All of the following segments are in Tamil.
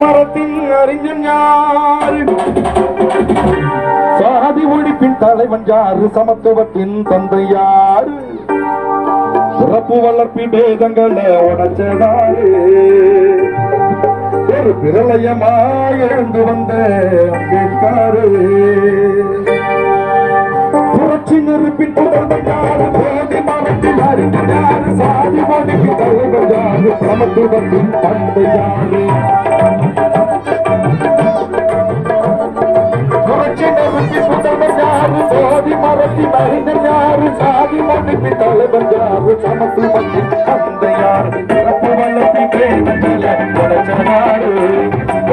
மரத்தின் அறிஞன் யாரு? சாதி ஒழிப்பின் தலைவன் யாரு? சமத்துவத்தின் தந்தை யாரு? சிறப்பு வளர்ப்பின் வேதங்களை உடைச்சதாரு ஒரு பிரளயமாய் எழுந்து வந்த அம்பேத்காரு. புரட்சி நெருப்பின் புதல்வன் யாரு? போதி மரத்தில் அறிஞன் இது சமத்துவத்தின் தந்தை யாரு? புரட்சி நெருப்பி யாரு? சாதி யாரு? சமத்துவத்தின்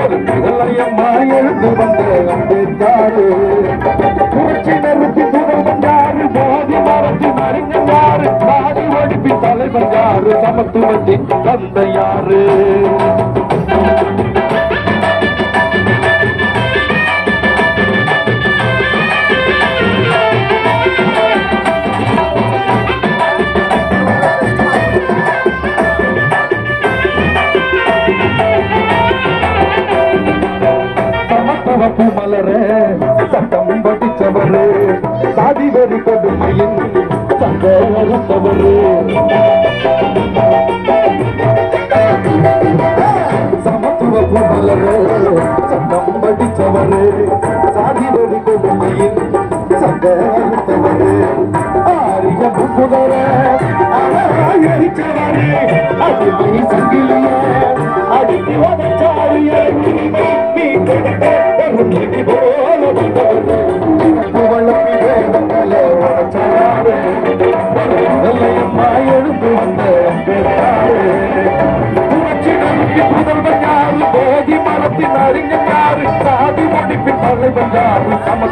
ஒரு எழுந்து வந்த அம்பேத்காரு. தலைவன் யாரு சமத்துவத்தின் தந்தை யாரு சமத்துவப்பு மலரே சட்டம் படிச்சவரு சாதி வெறி கொண்டு சங்க சமத்துவ சமத்துவப்பு மலரே சட்டம் சாதி வெறி கொடுமையில் சங்க அறுத்தவரு ஆரிய புகுதர அழகாயரிச்சவரு அடிமை அடித்து நீ கொடுத்த ஒரு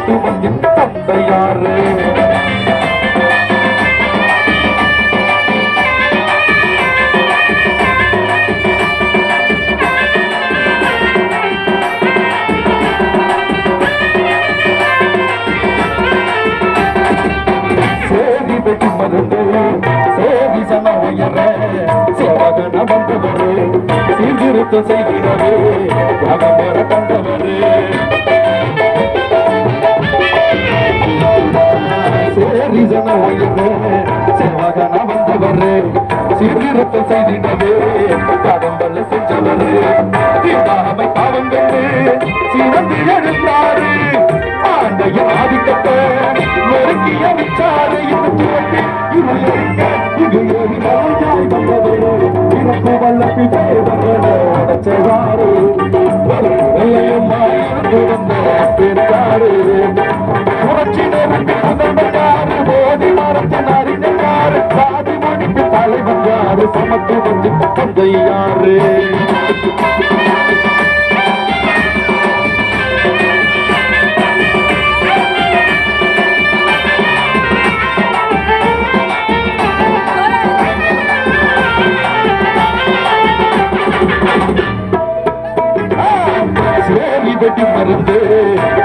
யாரு சமத்துவத்தின் தந்தை யாரு சேதி வெட்டி மருந்து சேதி சன உயர சேவகன சீர்திருத்த கண்டவரு சேரி சன உயர சேவகன வந்தவரு சீர்திருத்த செய்திடவே கடம்பல செஞ்சவரு தீண்டாமை பாவம் கண்டு சிறந்து எழுந்தாரு ஆண்டைய ஆதிக்கத்தை நெருக்கி அடிச்சாரு இது தோல்வி இது எங்க இது ஏறி மலையாய் வந்தவரு இறப்பு வல்லப்பி தேவங்களை உடைச்சதாரு நமக்கு வந்து தந்தை யாரு மருந்து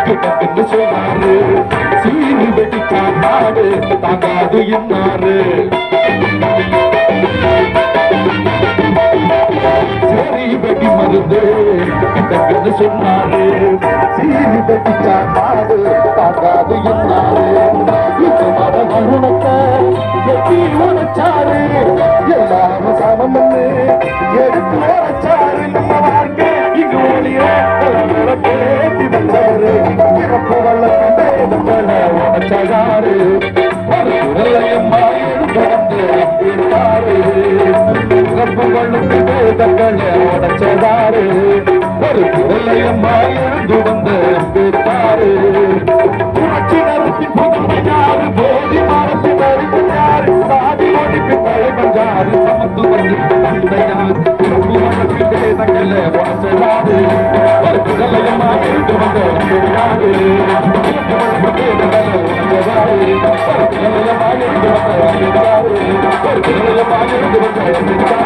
கிட்டக்கு சொன்னாரு. சீனி வெட்டி தாங்காது என்னாரு வெட்டி மருந்து கிட்டக்கு சொன்னாரு. சீனி வெட்டி காட்டாடு தாங்காது இன்னாரு இந்த மத வருணத்தை எட்டி உழைச்சாரு எல்லாரும் சமம்னு எடுத்து உழைச்சாரு நம்ம வாழ்க்கை இங்கு ஒளிய பேசி வந்தாரு இறப்பு வல்லத்தின் வேதங்களை வல்லத்தின் உடைச்சதாரு ஒரு குரலையம்மா எழுந்து வந்து இருந்தாரு புரட்சி நடத்தி போதி சாதி ஒழிப்பு தந்தையார். உடைச்சதாரு ஒரு வந்து ஒரு